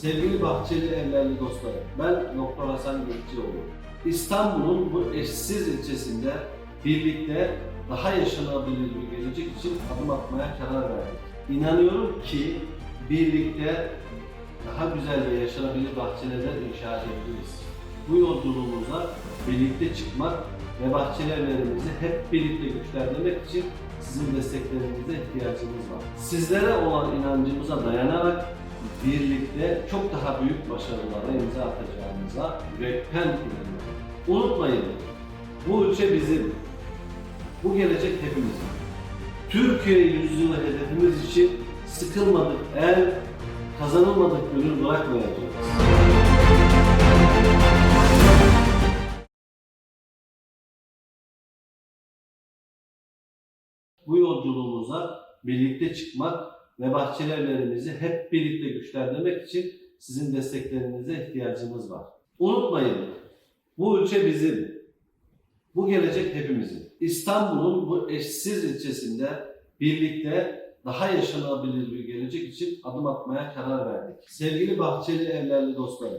Sevgili Bahçeli Evlerli dostlarım, ben Doktor Hasan Gökçeoğlu. İstanbul'un bu eşsiz ilçesinde birlikte daha yaşanabilir bir gelecek için adım atmaya karar verdik. İnanıyorum ki birlikte daha güzel ve yaşanabilir bahçeler inşa edebiliriz. Bu yolculuğumuza birlikte çıkmak ve bahçeli evlerimizi hep birlikte güçlendirmek için sizin desteklerinize ihtiyacımız var. Sizlere olan inancımıza dayanarak birlikte çok daha büyük başarılara imza atacağımıza yürekten inanıyorum. Unutmayın, bu ülke bizim, bu gelecek hepimizin. Türkiye yüzyılı hedefimiz için sıkılmadık el, kazanılmadık gönül bırakmayacağız. Bu yolculuğumuza birlikte çıkmak ve bahçeli evlerimizi hep birlikte güçlendirmek için sizin desteklerinize ihtiyacımız var. Unutmayın, bu ülke bizim, bu gelecek hepimizin. İstanbul'un bu eşsiz ilçesinde birlikte daha yaşanabilir bir gelecek için adım atmaya karar verdik. Sevgili bahçeli evlerli dostlarım,